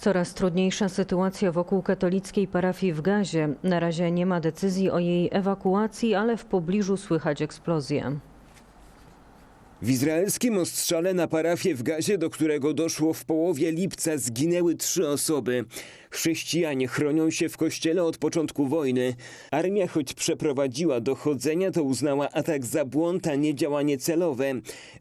Coraz trudniejsza sytuacja wokół katolickiej parafii w Gazie. Na razie nie ma decyzji o jej ewakuacji, ale w pobliżu słychać eksplozję. W izraelskim ostrzale na parafię w Gazie, do którego doszło w połowie lipca, zginęły trzy osoby. Chrześcijanie chronią się w kościele od początku wojny. Armia, choć przeprowadziła dochodzenia, to uznała atak za błąd, a nie działanie celowe.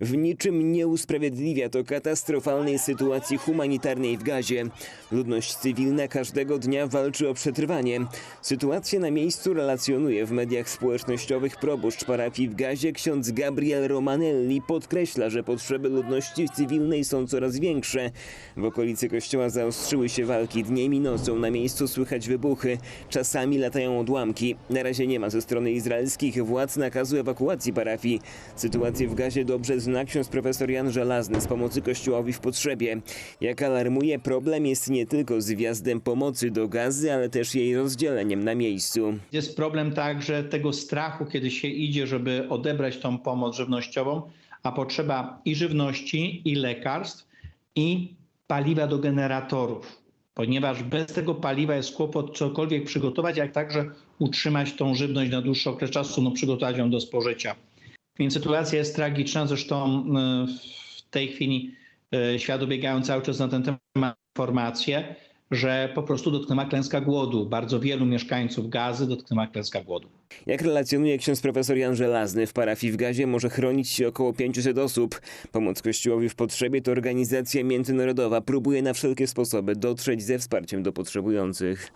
W niczym nie usprawiedliwia to katastrofalnej sytuacji humanitarnej w Gazie. Ludność cywilna każdego dnia walczy o przetrwanie. Sytuację na miejscu relacjonuje w mediach społecznościowych proboszcz parafii w Gazie ksiądz Gabriel Romanelli podkreśla, że potrzeby ludności cywilnej są coraz większe. W okolicy kościoła zaostrzyły się walki dniem nocą. Na miejscu słychać wybuchy. Czasami latają odłamki. Na razie nie ma ze strony izraelskich władz nakazu ewakuacji parafii. Sytuację w Gazie dobrze zna ksiądz profesor Jan Żelazny z pomocy kościołowi w potrzebie. Jak alarmuje, problem jest nie tylko z wjazdem pomocy do gazy, ale też jej rozdzieleniem na miejscu. Jest problem także tego strachu, kiedy się idzie, żeby odebrać tą pomoc żywnościową, a potrzeba i żywności, i lekarstw, i paliwa do generatorów. Ponieważ bez tego paliwa jest kłopot cokolwiek przygotować, jak także utrzymać tą żywność na dłuższy okres czasu, no przygotować ją do spożycia. Więc sytuacja jest tragiczna, zresztą y, w tej chwili y, świat obiegają cały czas na ten temat informacje, że po prostu dotknęła klęska głodu. Bardzo wielu mieszkańców gazy dotknęła klęska głodu. Jak relacjonuje ksiądz profesor Jan Żelazny, w parafii w Gazie może chronić się około 500 osób. Pomoc Kościołowi w potrzebie to organizacja międzynarodowa próbuje na wszelkie sposoby dotrzeć ze wsparciem do potrzebujących.